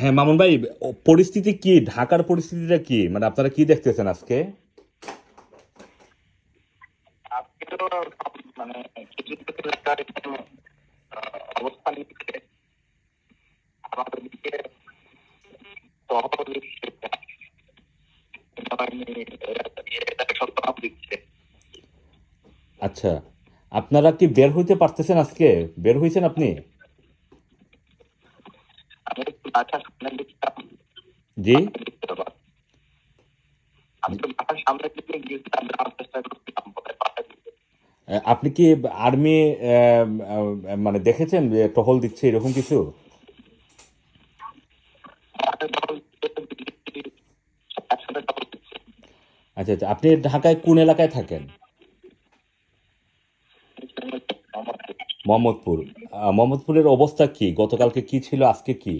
হ্যাঁ মামুন ভাই পরিস্থিতি কি? ঢাকার পরিস্থিতিটা কি? মানে আপনারা কি দেখতেছেন আজকে? মানে অবস্থান আচ্ছা আপনারা কি বের হইতে পারতেছেন আজকে? বের হইছেন আপনি? আহ, আপনি কি আর্মি মানে দেখেছেন যে টহল দিচ্ছে এরকম কিছু? আচ্ছা আচ্ছা আপনি ঢাকায় কোন এলাকায় থাকেন? মোহাম্মদপুর। মোহাম্মদপুরের অবস্থা কি? গতকালকে কি ছিল আজকে কি?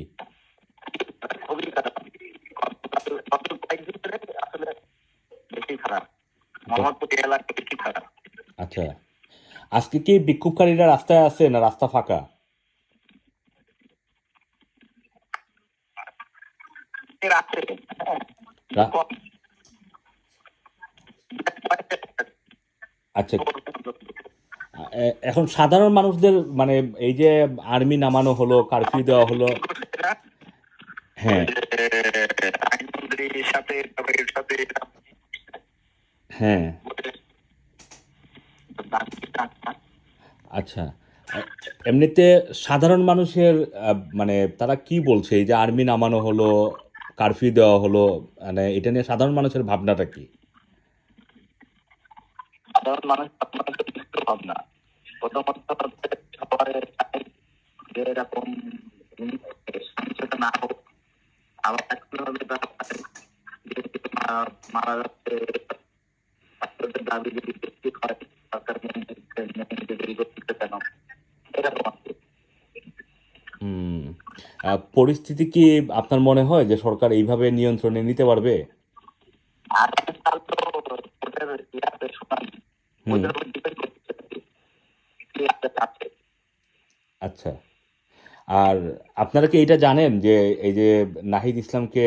মোহাম্মদপুর খারাপ আচ্ছা। আজকে কি বিক্ষোভকারীরা রাস্তায় আছে না রাস্তা ফাঁকা। আচ্ছা। এখন সাধারণ মানুষদের মানে এই যে আর্মি নামানো হলো কারফিউ দেওয়া হলো। হ্যাঁ। হ্যাঁ। আচ্ছা। এমনিতে সাধারণ মানুষের আহ, মানে তারা কি বলছে? এই যে আর্মি নামানো হলো কারফিউ দেওয়া হলো মানে এটা নিয়ে সাধারণ মানুষের ভাবনাটা কি? সাধারণ মানুষ ভাবনা। প্রথমত এরকম না হোক আবার মারা যাচ্ছে হয় সরকার করতেছে কেন পরিস্থিতি কি আপনার মনে হয় যে সরকার এইভাবে নিয়ন্ত্রণে নিতে পারবে? আচ্ছা। আর আপনারা কি এটা জানেন যে এই যে নাহিদ ইসলামকে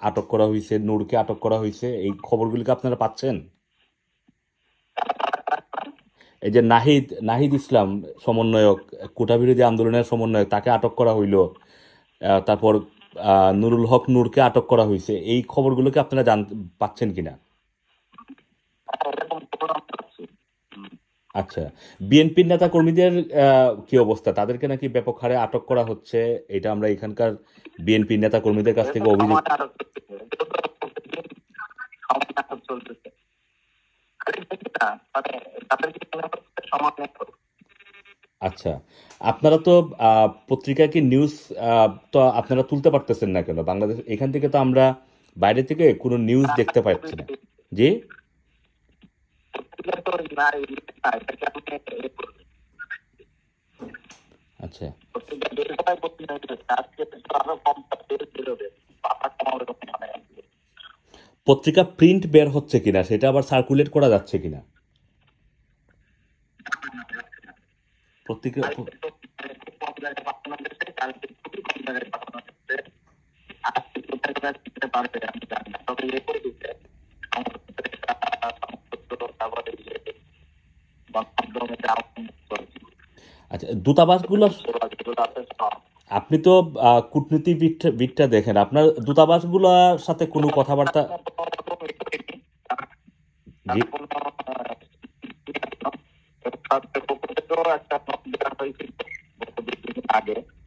আটক করা হয়েছে, নূরকে আটক করা হয়েছে, এই খবরগুলি কি আপনারা পাচ্ছেন? এই যে নাহিদ নাহিদ ইসলাম সমন্বয়ক কোটা বিরোধী আন্দোলনের সমন্বয়ক, তাকে আটক করা হইল। তারপর নুরুল হক নূরকে আটক করা হয়েছে এই খবরগুলোকে আপনারা জান, পাচ্ছেন কিনা। আচ্ছা বিএনপির নেতা কর্মীদের কি অবস্থা? তাদেরকে নাকি ব্যাপক হারে আটক করা হচ্ছে, এটা আমরা এখানকার বিএনপির নেতা কর্মীদের কাছ থেকে অভিযোগ আচ্ছা। আপনারা তো আহ, পত্রিকায় কি নিউজ তো আপনারা তুলতে পারতেছেন না কেন? বাংলাদেশ এখান থেকে তো আমরা বাইরে থেকে কোনো নিউজ দেখতে পাচ্ছি না। জি? পত্রিকা। আচ্ছা। পত্রিকা পত্রিকা পত্রিকা প্রিন্ট বের হচ্ছে কিনা? সেটা আবার সার্কুলেট করা যাচ্ছে কিনা? আচ্ছা দূতাবাসগুলো আছে সব। আপনি তো কূটনীতিবিদটা দেখেন। আপনার দূতাবাসগুলোর সাথে কোনো কথাবার্তা